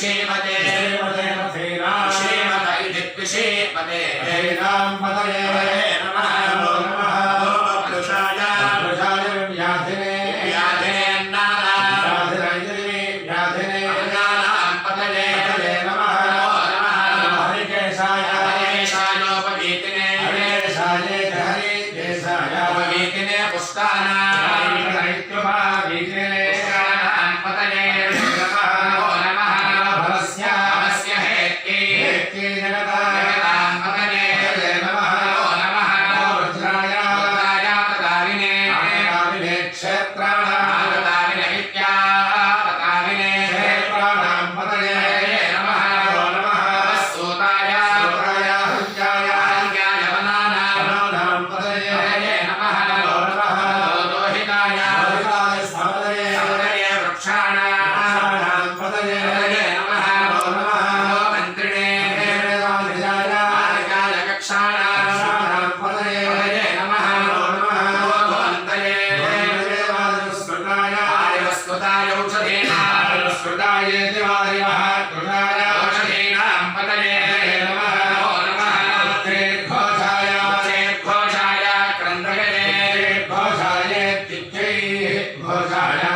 श्रीमते श्रीमत इति श्रीमते श्रीराम पदये नमः जगतां यक्षाणां पतये नमः भगवन्तये देवदेवादिवस्कृताय आदिवस्कृताय औषधेनास्कृताय देवादिवः कृताय औषधेनां पतये घोषाय क्रन्दगे घोषायेत्युक्तैः घोषाय